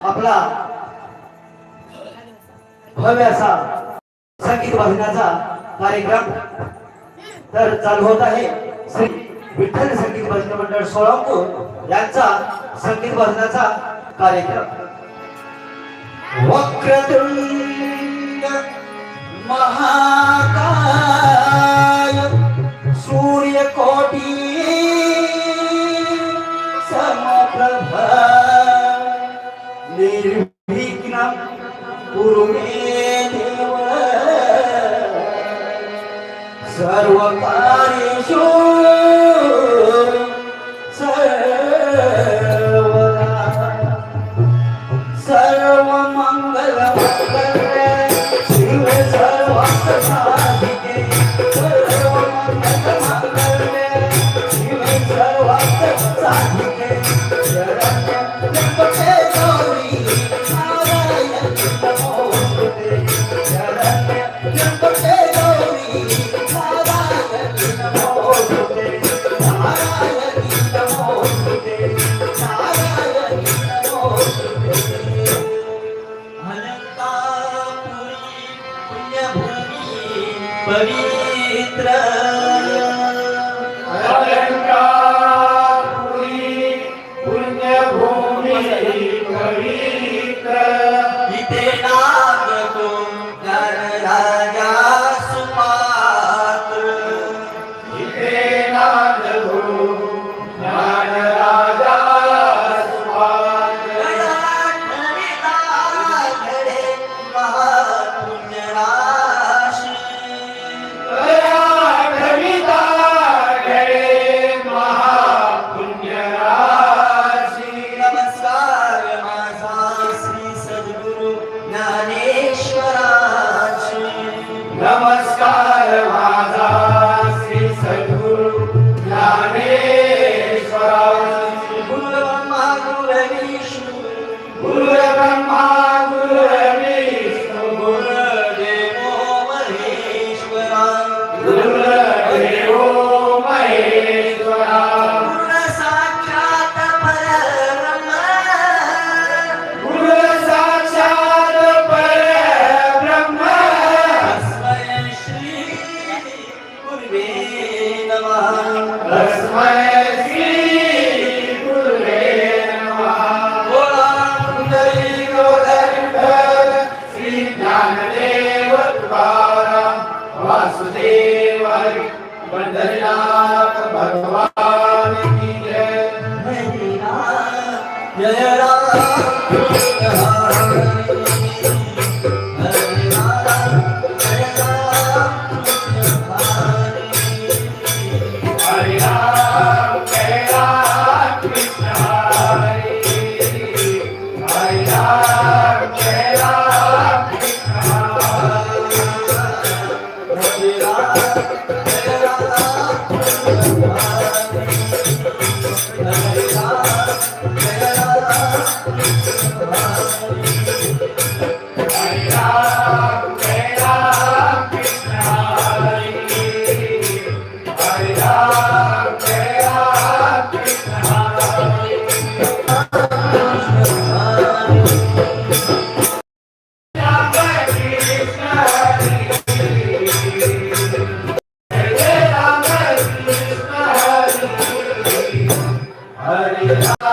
आपला भव्य असा संगीत वाजण्याचा कार्यक्रम तर चालू होत आहे. श्री विठ्ठल संगीत भजन मंडळ सोळापूर यांचा संगीत भजनाचा कार्यक्रम. वक्रतुंड महाकाल सर्व पुण्यभूमी पवित्र। पुण्यभूमी पवित्र इथे ना વાસુદેવ હરિ વંદનાથ ભગવાન કી જય જય રામ Yeah. Yeah.